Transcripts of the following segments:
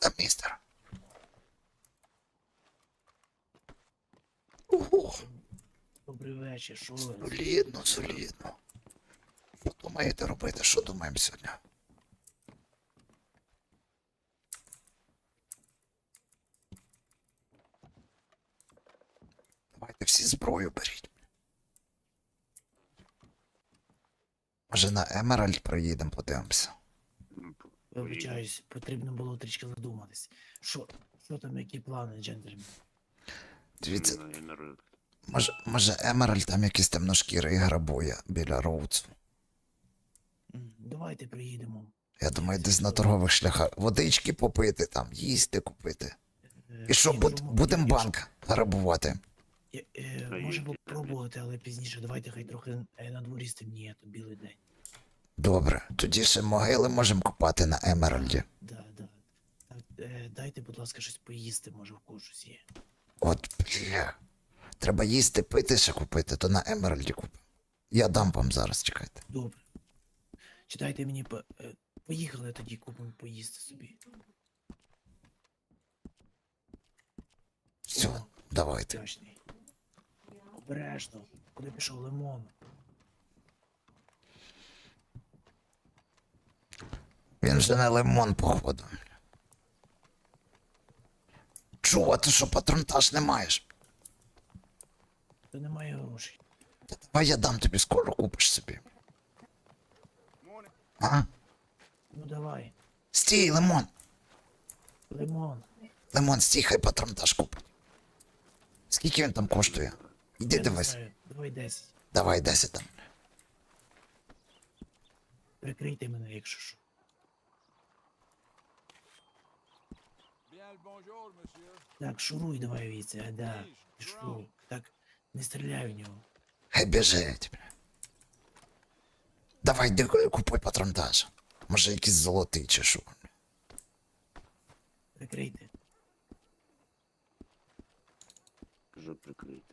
Та містер. Ого, Добрий вечір, що ви? солідно, солідно. Що думаєте робити? Що думаємо сьогодні? Давайте всі зброю беріть. Може на Емеральд проїдемо, подивимося. Ну, Вибачаюсь, потрібно було трішки задуматись. Що, що там, які плани, джентльмен? Дивіться, народ. може, може Емеральд там якийсь темношкірий грабує біля Роудсу. Давайте приїдемо. Я думаю, десь на торгових шляхах водички попити, там, їсти купити. Е, І що, буд, будемо банк грабувати? Е, е, Та попробувати, але пізніше. Давайте хай трохи е, на дворі стемніє, то білий день. Добре, тоді ще могили можемо купати на Емеральді. Да, да. Так, е, дайте, будь ласка, щось поїсти, може в когось щось є. От, бля. Треба їсти, пити ще купити, то на Емеральді купимо. Я дам вам зараз, чекайте. Добре. Читайте мені по. е, Поїхали тоді купимо поїсти собі. Все, давайте. Вдячний. Обережно. Куди пішов лимон? Він вже не лимон, походу. Чого, ти що патронтаж не маєш? Та немає грошей. Та давай я дам тобі скоро купиш собі. А? Ну давай. Стій, лимон. Лимон. Лимон, стій, хай патронтаж купить. Скільки він там коштує? Іди Я не дивись. знаю, Давай 10. Давай 10 там. Прикрийте мене, якщо що. Так, шуруй давай а да. Пішло. Так, не стріляй в нього. Хай біжить. бля. Давай йди ку- купуй патронтаж. Може якийсь золотий чи що. Прикрийте. Кажу, прикрийте.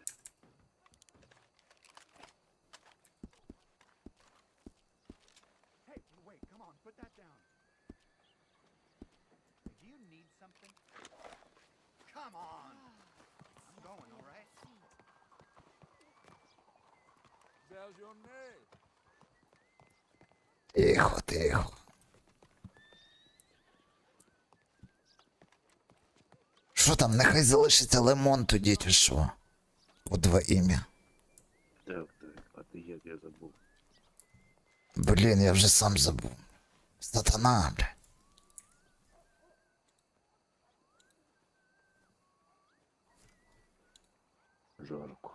Тихо, тихо. Що там, нехай залишиться лимон тоді, чи що? По два ім'я. Так, так, а ти як я забув. Блін, я вже сам забув. Сатана, бля. Жарко.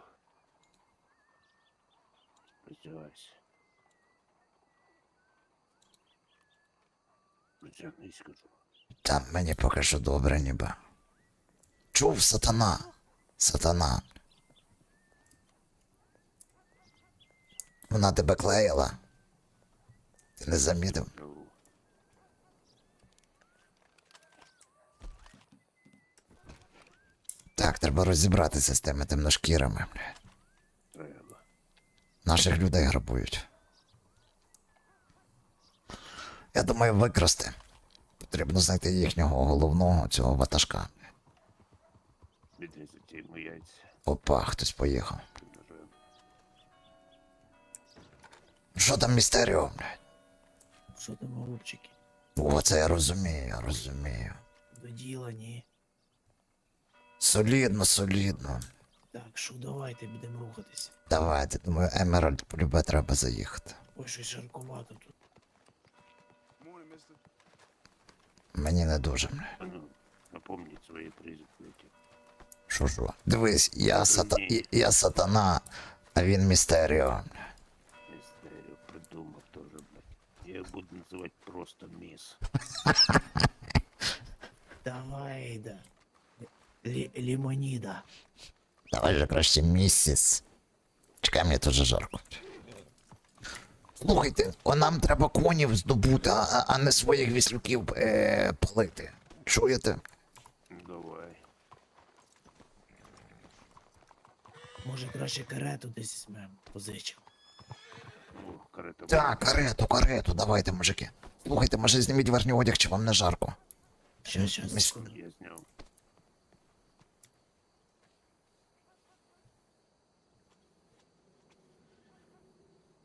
Кажу. Там мені поки що добре ніби. Чув сатана. Сатана. Вона тебе клеїла. Ти не замітив? Так, треба розібратися з тими темношкірими. бля. Наших людей грабують. Я думаю, викрасти. Потрібно знайти їхнього головного цього ватажка. Опа, хтось поїхав. Що там містеріо, блядь? Що там, голубчики? О, це я розумію, я розумію. До діла, ні. Солідно, солідно. Так, що давайте будемо рухатись. Давайте, думаю, Емеральд полюбе треба заїхати. Ой, щось жаркувато тут. Мені не дуже. бля. А ну, напомніть свої прізвиски. Що ж? Дивись, я, сата... я сатана, а він містеріо. Містерію придумав теж, блядь. Я буду називати просто міс. Давай, да. Лі- лімоніда. Давай же краще місяць. Чекай, мені дуже жарко. Слухайте, о, нам треба конів здобути, а, а не своїх віслюків е, палити. Чуєте? Давай. Може краще карету десь візьмемо, позичимо. Ну, карета. Так, карету, карету, давайте, мужики. Слухайте, може зніміть верхній одяг, чи вам не жарко. Щас, щас, Міс- секунду. Я зняв.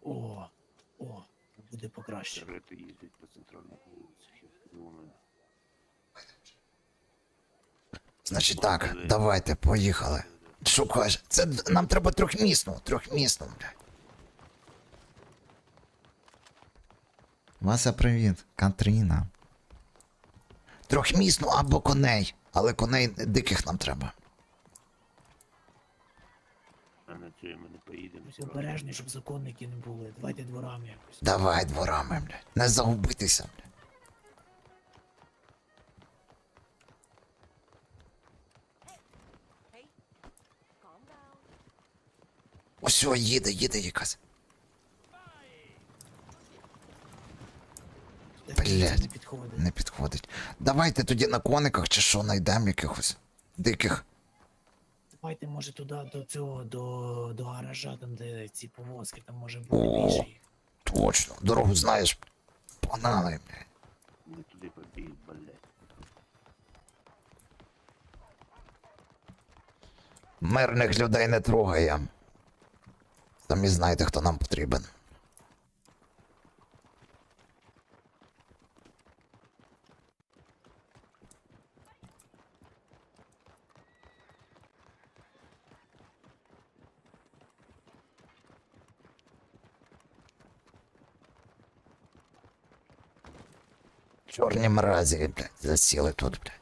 О, о, буде покраще. Карети їздять по центральних вулицях. Я думаю, Значить так, давайте, поїхали. Шукай. Це нам треба трьохмісну, трьохмісну, блядь. Вася, привіт, Катріна. Трьохмісну або коней, але коней диких нам треба. Ми не поїдемо. Ось Обережні, щоб законники не були. Давайте дворами якось. Давай дворами, блядь. Не загубитися, блядь. Ось о, їде, їде якась. Блядь. Не підходить. Не підходить. Давайте тоді на кониках чи що знайдемо якихось диких. Давайте, може, туди до цього, до, до гаража, там, де ці повозки, там може бути О. більше їх. Точно. Дорогу знаєш. Погнали, блядь. Не туди побіг, блядь. Мирних людей не трогаємо. Самі знаєте, хто нам потрібен. Чорні мразі, блядь, засіли тут, блядь.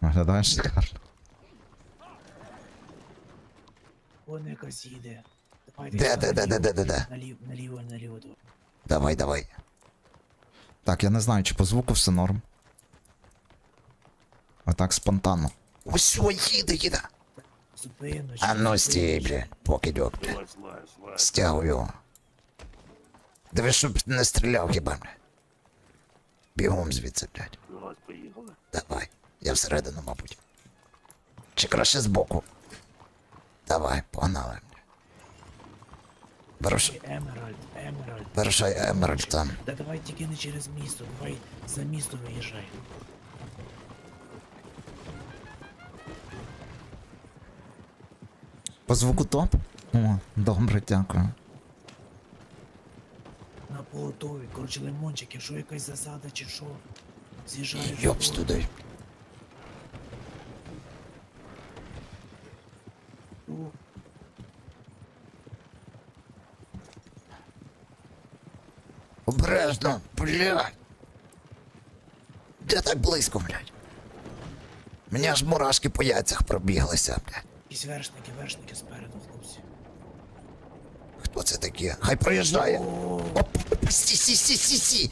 Виглядає шикарно. Вон якась їде. Давайте Де, сюди, де, де, де, де, де, де? Наліво, наліво, наліво. давай. Давай, давай. Так, я не знаю, чи по звуку все норм. А так спонтанно. Ось їде, їде. А ну стій, бля, покидьок, бля. Стягуй його. Дивись, щоб не стріляв хіба, бля. Бігом звідси, блядь. Давай. Я всередину, мабуть. Чи краще збоку. Давай, погнали. Бля. Емеральд, Емеральд. Вирушай Емеральд там. Та давай тільки не через місто, давай за місто виїжджай. По звуку топ? О, добре, дякую. На полотові, коротше, лимончики, що якась засада чи що. З'їжджаєш. Йопс туди. Обережно, блядь. Де так близько, блядь? Мені аж мурашки по яйцях пробіглися, блядь. Якісь вершники, вершники спереду, хлопці. Хто це такі? Хай проїжджає. Оп, сі, сі, сі, сі, сі.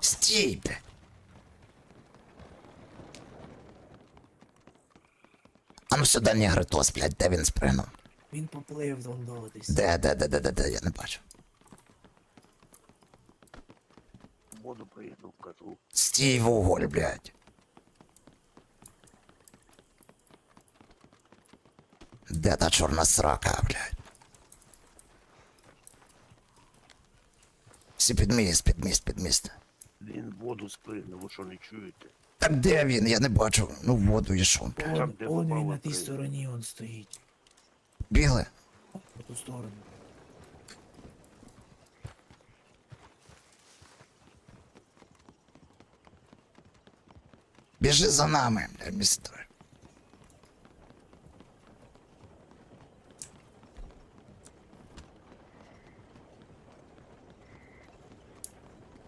Стій, блядь. А ну сюди негритос, блядь, де він спригнув? він поплив десь. Де, де, де, де, де, де, я не бачу. Воду приїду, кажу. Стій вуголь, блядь. Де та чорна срака, блядь? Всі під міст, під міст, під міст. Він в воду спригнув, ви що не чуєте? Так де він? Я не бачу. Ну, в воду йшов, блядь. Он, де он він на тій прийде. стороні он стоїть. Бігли? По ту сторону. Біжи за нами, містер.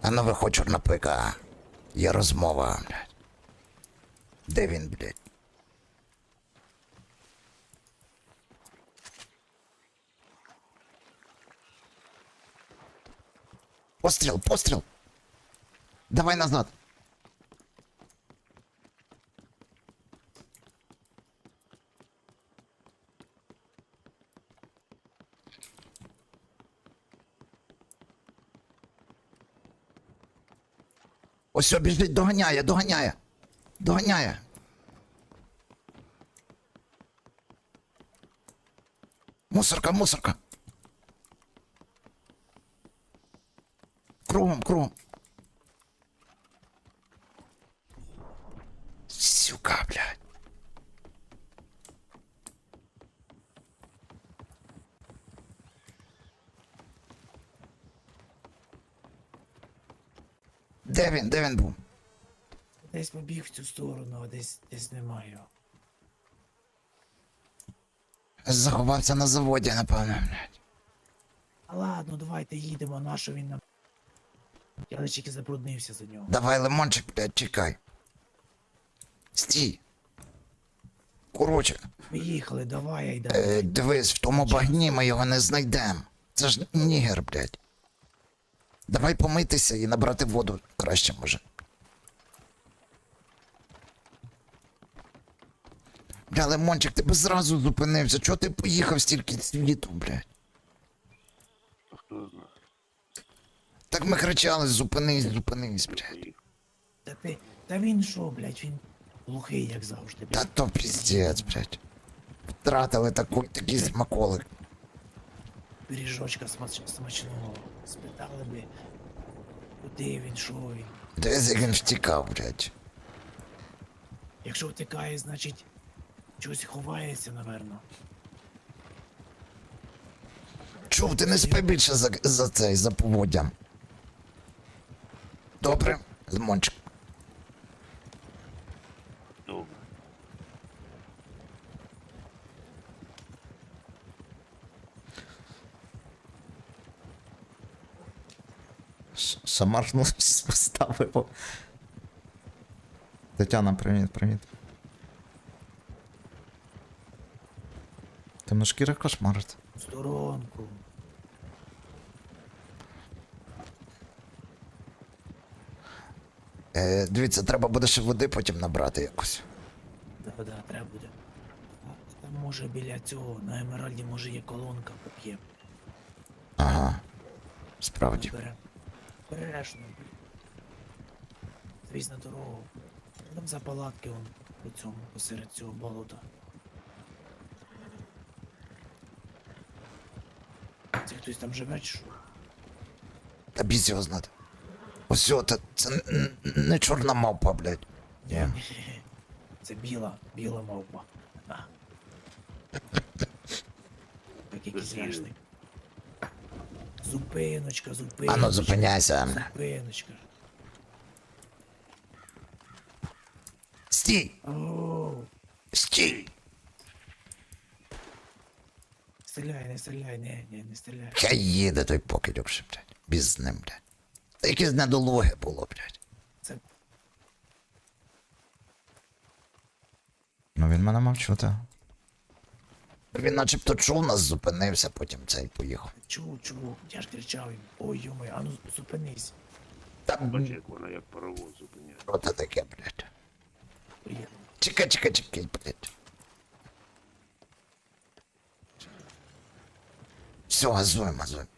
А ну виходь, чорнопика. Є розмова, блядь. Де він, блядь? Постріл, постріл. Давай назад. Ось біжить, доганяє, доганяє. Доганяє. Мусорка, мусорка. Де він? Де він був? Десь побіг в цю сторону, а десь десь немає. його. Заховався на заводі, напевно, блядь. А ладно, давайте їдемо, нащо він нам. Я лише тільки забруднився за нього. Давай, лимончик, блядь, чекай. Стій. Короче, Поїхали, давай, я йду. е, дивись, в тому багні ми його не знайдемо. Це ж нігер, блядь. Давай помитися і набрати воду краще може. Бля, лимончик, ти би зразу зупинився. Чого ти поїхав стільки світу, блядь? Хто знає? Так ми кричали, зупинись, зупинись, блядь. Та ти. Та він що, блядь, він глухий, як завжди, Та блядь. то піздець, блядь. Втратили таку, такий смаколик. Пиріжочка смач... смачного. Спитали би, куди він, що він. Десь він втікав, блядь. Якщо втикає, значить щось ховається, напевно. Чув, ти не спи більше за, за цей, за поводдям. Добре, лимончик. Добре. Шамарнувся поставив. Тетяна, привіт, привіт. Темношкіра кошмарить. Сторонку. Е, дивіться, треба буде ще води потім набрати якось. Да, да, треба буде. А Там може біля цього, на Емеральді, може є колонка поп'є. Ага. Справді. Бере. Бережно, блін. Звісно, дорогу. Там за палатки он по цьому, посеред цього болота. Це хтось там живе чи що? Та біс його знати. Ось о, та це н- н- не чорна мавпа, блядь. Ні. Це біла, біла мавпа. А. Як якийсь вершник. Зупиночка, зупиночка. Ану, зупиняйся. Зупиночка. Стій! Оу. Стій! Стріляй, не стріляй, не, не, не стріляй. Хай їде той покидьок ще, блядь. Біз з ним, блядь. Та якесь недолуге було, блядь. Це Ну він мене мав чути. Він начебто чув нас, зупинився, потім цей поїхав. чув, чув, я ж кричав їм. Ой, йомай, а ну зупинись. Та Бач, як вона як паровоз зупиняє. що це таке, блядь. Приїхав. Чекай, чекай, чекай, блядь. Все, газуємо, газуємо.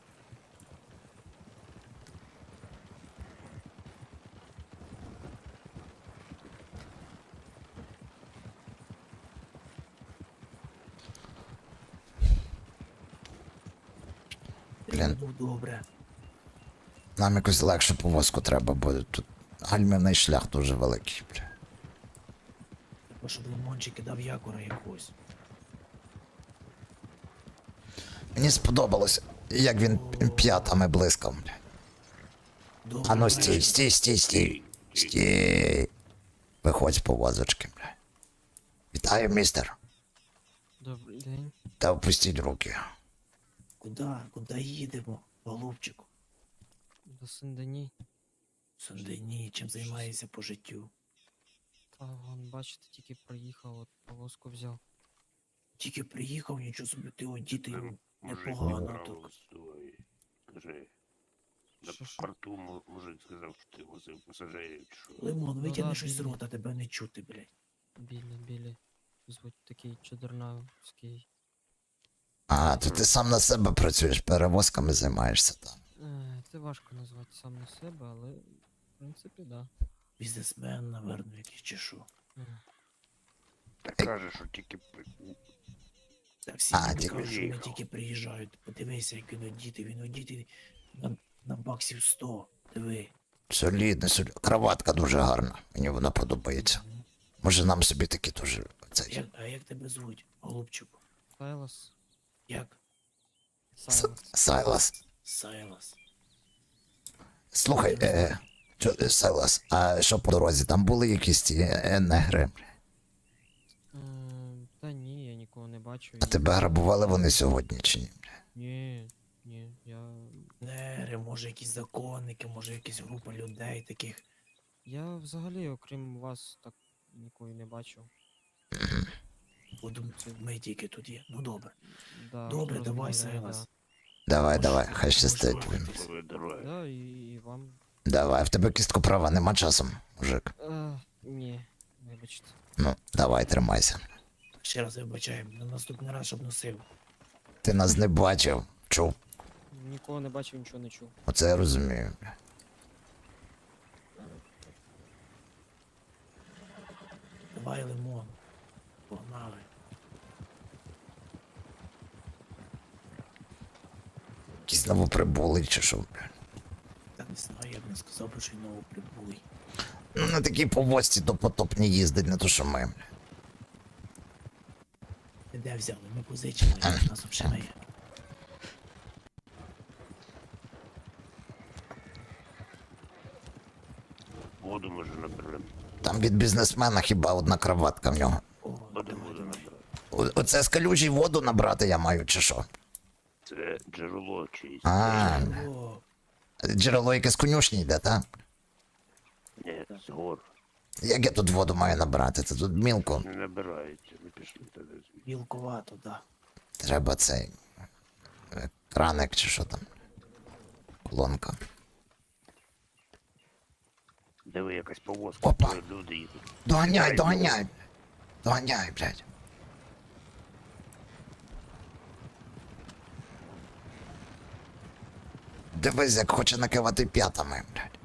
Блін. Ну, добре. Нам якось легше повозку треба буде. Тут гальмівний шлях дуже великий, бля. Треба, щоб лимончик кидав якора якогось. Мені сподобалося, як він п'ятами блискав, бля. Добре. А ну стій, стій, стій, стій. Стій. Виходь з повозочки, бля. Вітаю, містер. Добрий день. Та опустіть руки. Куда? Куда їдемо, голубчику? До Сен-Дені. Сандені, чим займаєшся по життю? Та вон, бачите, тільки приїхав, от повозку взяв. Тільки приїхав, нічого собі ти одіти Там непогано так. з. Каже, на Що, що? порту му- мужик сказав, що ти возив пасажирів, чи що. Лимон, Ну витягни да, щось з рота, тебе не чути, блядь. Білі, білі. Звуть такий чудернавський. А, то ти сам на себе працюєш, перевозками займаєшся там. Е, це важко назвати сам на себе, але в принципі, да. Бізнесмен, наверно, якийсь чи що. Та каже, що тільки Та всі А, тобі тільки кажуть, що вони приїхав. тільки приїжджають. Подивися, як він одітий, він одітий на, на баксів 100. Диви. Солідно, солідно. Краватка дуже гарна. Мені вона подобається. Може нам собі такі теж. Цей. Як, а як тебе звуть, голубчику? Сайлас. Як? Сайлас. Сайлас. Сайлас. Слухай, е, чо- е, Сайлас, а що по дорозі? Там були якісь ті е, негри. Ем, Та ні, я нікого не бачу. А і- тебе грабували вони сьогодні чи ні? Ні, ні, я. Нери, може якісь законники, може якась група людей таких. Я взагалі, окрім вас, так нікого не бачив. Буду, ми тільки тут є. Ну добре. Да, Добре, давай, розмовляю, Сайлас. Давай, давай, хай щастить. Да. Да, і, і вам. Давай, в тебе кісткоправа нема часом, мужик. Е, ні, вибачте. Ну, давай, тримайся. Ще раз вибачаємо, на наступний раз, щоб носив. Ти нас не бачив, чув. Нікого не бачив, нічого не чув. Оце я розумію. Давай лимон. Погнали. Якісь новоприбули чи що. Та не знаю, я б не сказав, що й новоприбулий. Ну, на такій повозці то потопні їздить, не то що ми. Ти де взяли? Ми позичили, у нас взагалі є. Воду може наберемо. Там від бізнесмена хіба одна краватка в нього. О, Воду давай, воду давай. наберемо. О- Оце з калюжі воду набрати я маю, чи що? Це джерело чиїсь. А, джерело яке з конюшні йде, так? Ні, з гор. Як я тут воду маю набрати? Це тут мілко. Не набирається. Ми пішли туди білковато, да. Треба цей. е, Краник чи що там. Колонка. Диви, якась повозка. Опа. Люди їдуть. Доганяй, доганяй. Доганяй, блядь. Дивись, як хоче накивати п'ятами, блядь.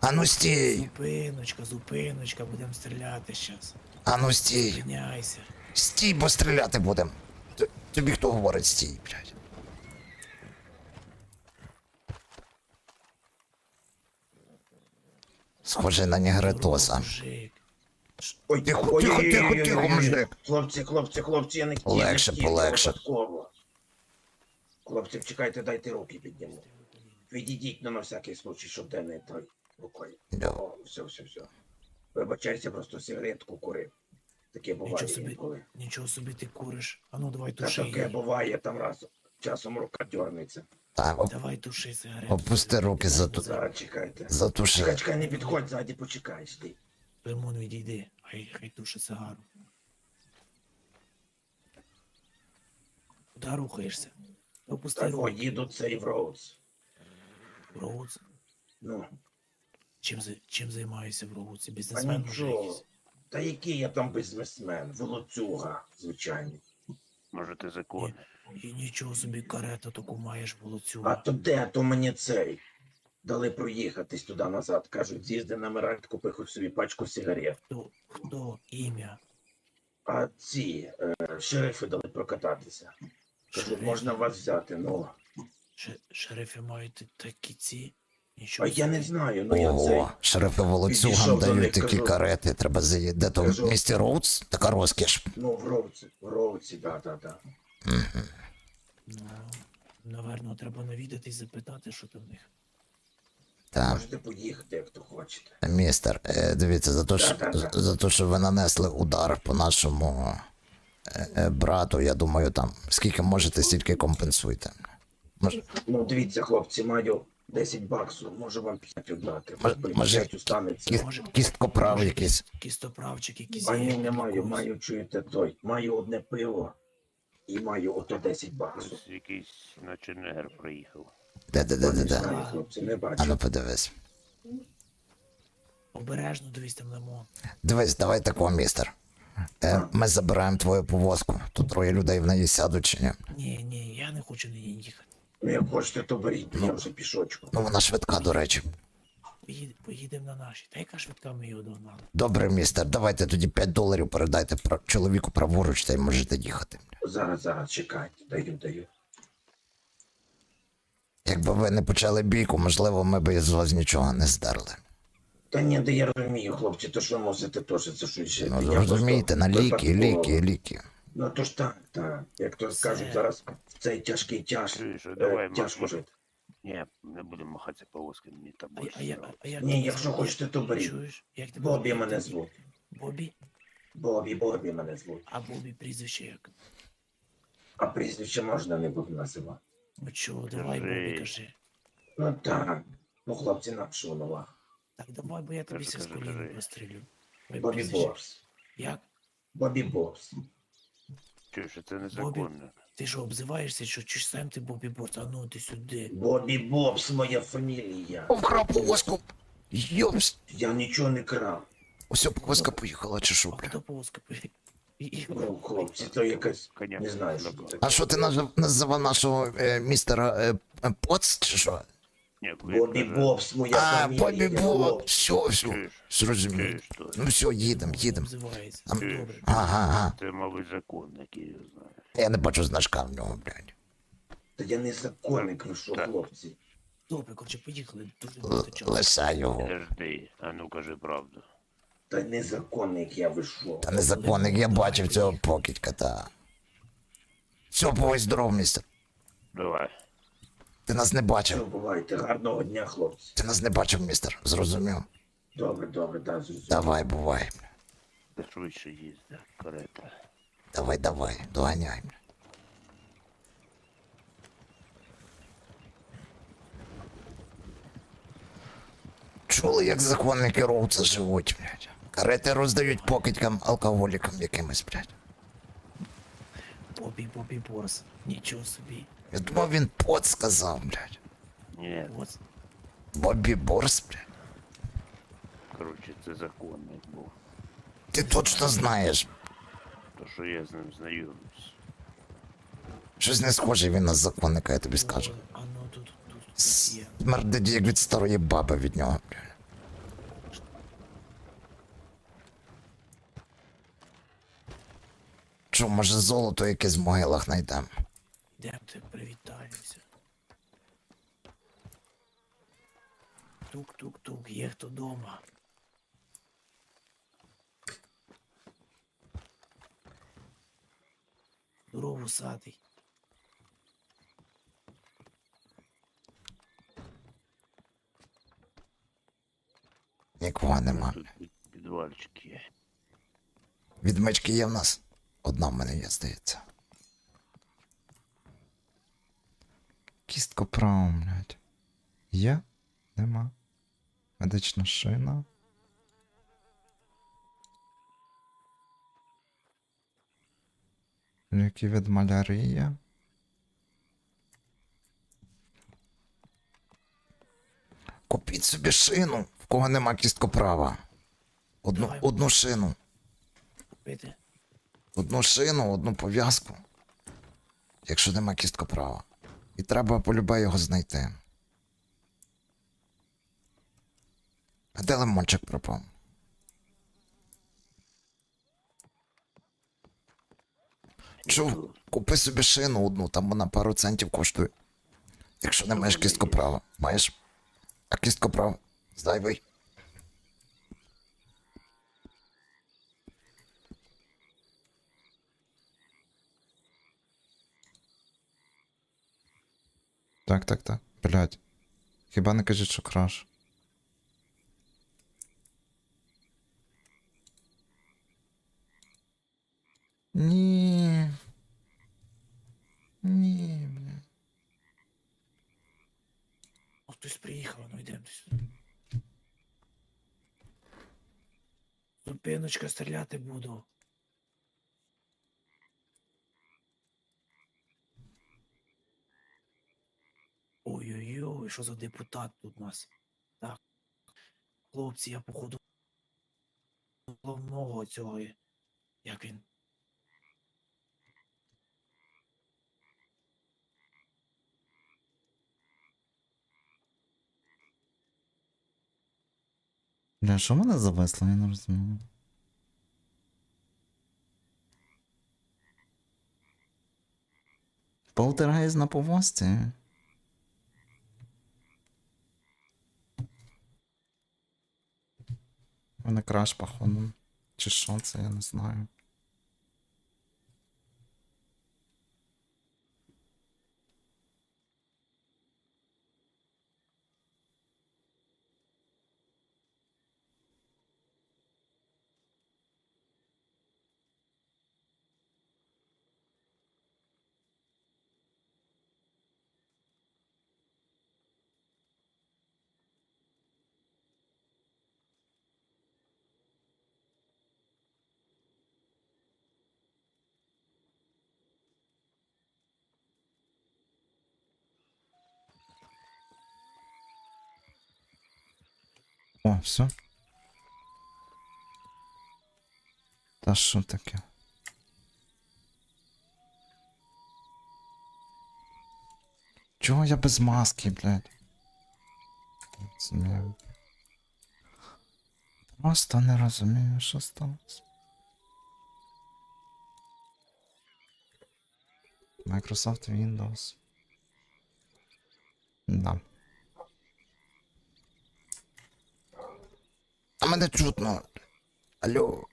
Ану стій! Зупиночка, зупиночка, будемо стріляти зараз. Ану стій! Зупиняйся. Стій, бо стріляти будем. Тобі хто говорить стій, блядь? Схоже на негритоса. Мужик. Ой, Тихо, тихо, тихо, тихо, мужик. Хлопці, хлопці, хлопці, я не хотів. Легше, полегше. випадково. Хлопці, чекайте, дайте руки підніму. Відійдіть на, на всякий случай, щоб де не той рукою. Да. О, все, все, все. Вибачайся, просто сигаретку курив. Таке буває Нічого собі, інколи. нічого собі ти куриш. А ну давай Та туши таке її. буває там раз. Часом рука дернеться. Так, оп- Давай туши сигарету. опусти руки за ту- Зараз чекайте. Чекай, затуши. чекай, не підходь ззаді, почекай, стій. Лимон відійди, хай, хай туше сигару. Куди рухаєшся? Опусти Так, їду цей в Роудс. Роуц. Ну, Чим, за- чим займаєшся в Роуці? а Бізнесмен може якийсь? Та який я там бізнесмен? Волоцюга, звичайно. Може, ти закони. І нічого собі карету таку маєш волоцю. А то де, то мені цей. Дали проїхатись туди назад. Кажуть, з'їзди на Меральд, купи хоч собі пачку сигарет. Хто? Хто? Ім'я? А ці е, шерифи дали прокататися. Кажуть, можна вас взяти. Ну, Ше- Шерифи мають такі ці? Нічого а я не знаю, ну я цей. О, шерифи волоцюгам Підійшов до дають них, такі кажу- карети, треба заїти. Де то в Кажу- місті Роудс? Така розкіш. Ну, в Роуці, в Роуці, да, да, да. Ну, наверно, треба навідатись, запитати, що там в них. Так. Можете поїхати, як то хочете. Містер, е, дивіться, за те, що, Да-да-да. за те, що ви нанесли удар по нашому брату, я думаю, там скільки можете, стільки компенсуйте. Мож, Ну, дивіться, хлопці, маю 10 баксів, можу вам 5 віддати. Мож- може, п'ять устанеться. кіс, Може- якийсь. Кістоправчик якийсь. А ні, не маю, маю, чуєте, той. Маю одне пиво і маю ото 10 баксів. Якийсь, наче негр приїхав. Де, де, де, де, де. знаю, хлопці, не А ну подивись. Обережно дивись там лимон. Дивись, давай такого, містер. Е, ми забираємо твою повозку. Тут троє людей в неї сядуть чи ні. Ні, ні, я не хочу на ній їхати. Ну, як хочете, то беріть, я вже пішочку. Ну вона швидка, до речі. Поїд, поїдемо на наші. Та яка швидка ми його догнали? Добре, містер, давайте тоді 5 доларів передайте про- чоловіку праворуч та й можете їхати. Зараз, зараз, чекайте, даю, даю. Якби ви не почали бійку, можливо, ми б із вас нічого не здерли. Та ні, де я розумію, хлопці, то що мусите, то що це щось. ще. Ну, Я розумієте, на просто ліки, випадково. ліки, ліки. Ну то ж так, так. Як то скажуть, зараз в цей тяжкий Чуєш, а е, давай, тяжко жити. Ні, не будемо махатися повозками, мені там А, більше. а, я, нравиться. а як Ні, тебе якщо звати? хочете, то беріть. Чуєш? Як тебе Бобі звати? мене звуть. Бобі? Бобі, Бобі мене звуть. А Бобі прізвище як? А прізвище можна не буду називати. Ну чого, давай Кажи. Бобі кажи. Ну так. Ну, хлопці, нам що нова. Так давай, бо я тобі Кажи, з кажи, коліна кажи. прострілю. Твоє Бобі прізвище. Бобс. Як? Бобі Бобс. Чуєш, це незаконно. Ти що, обзиваєшся, що чи ж сам ти Бобі Борт? А ну ти сюди. Бобі Бобс, моя фамілія. Вкрав повозку. Йопс. Я нічого не крав. Усе, повозка поїхала, чи що, А бля? хто повозка? І- Ну, хлопці, то якась. Коня Не знаю, що це. А що ти називав нашого е, містера е, е, Поц, чи що? Бобі Бобс, моя А, фамілія. Бобі Бо. хлопці. Все, все. Чуєш, Зрозумів. Ну все, їдем, їдем. Обзивається. Ам- Добре. Ага, ага. це, мабуть, законник, я його знаю. Я не бачу значка в нього, блядь. Та я не законник, ви що, Так. хлопці. Добре, коротше, поїхали. Дуже Л- багато часу. Лиса його. Подожди, а ну кажи правду. Та не законник я вийшов. Та незаконник, я бачив цього покидька, та. Все, повесь здоров, містер. Давай. Ти нас не бачив. бувайте. Гарного дня, хлопці. Ти нас не бачив, містер. Зрозумів. Добре, добре, да, зрозумів. Давай, бувай. Швидше їзда, карета. Давай, давай, доганяй. Чули, як законники Роуца живуть, блядь. Карети роздають покидькам, алкоголікам якимось, блядь. Бобі, Бобі Борс. Нічого собі. Я думав, він пот сказав, блядь. Ні, От. Бобі Борс, блядь. коротше, це законник був. Ти точно знаєш. То, що я з ним знайомився. Щось не схоже він на законника, я тобі скажу. А ну тут, тут, тут є. Смердить як від старої баби від нього, блядь. Що, може золото якесь в могилах знайдемо? Демте, привітаємося. Тук-тук-тук, є хто дома. Здорово, сатий. Нікого нема. Тут під- є. Відмички є в нас? Одна в мене є, здається. Кістко право, блядь. Є? Нема. Медична шина. Ліки від малярії. Купіть собі шину, в кого нема кісткоправа. Одну, Давай. одну шину. Купити. Одну шину, одну пов'язку. Якщо нема кісткоправа. І треба полюбе його знайти. А де лимончик пропав? Чув, купи собі шину одну, там вона пару центів коштує. Якщо не маєш кісткоправа. Маєш? А кістку кісткоправа? Зайвий. Так, так, так. Блядь. Хіба не кажіть, що краш? Ні. Ні, бля. О, хтось приїхав, ну йдемо сюди. Зупиночка, стріляти буду. Ой-ой-ой, що за депутат тут у нас? Так. Хлопці, я походу головного цього. Як він? Бля, що мене завесло, я не розумію. Полтергейст на повозці? Мене краш, походу. Чи що це, я не знаю. О, все. Та що таке? Чого я без маски, блядь? Просто не розумію, що сталося. Microsoft Windows. Да. Мене чутно. Алло.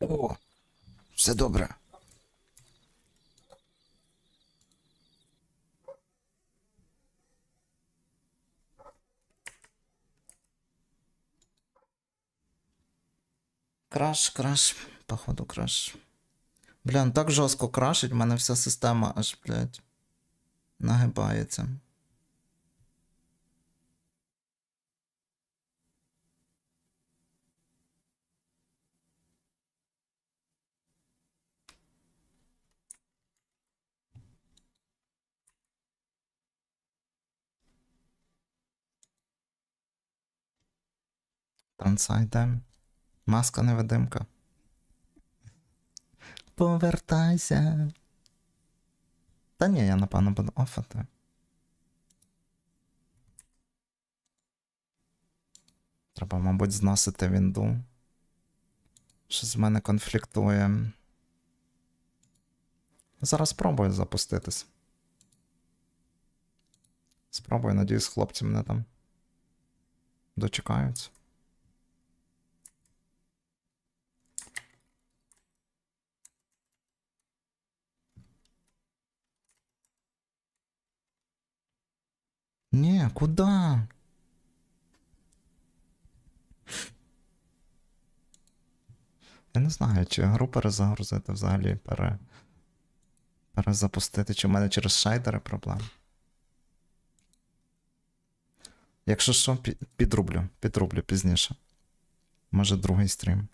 О, все добре. Краш, краш, походу, краш. Бля, ну так жорстко крашить, в мене вся система аж, блядь, нагибається. Танца йде. Маска невидимка. Повертайся. Та ні, я напевно буду офати. Треба, мабуть, зносити вінду. Що з мене конфліктує. Зараз спробую запуститись. Спробую, надіюсь, хлопці мене там дочекаються. Не, куда? Я не знаю, чи гру перезагрузити взагалі пере... перезапустити, чи в мене через шайдери проблеми. Якщо що, підрублю, підрублю пізніше. Може другий стрім.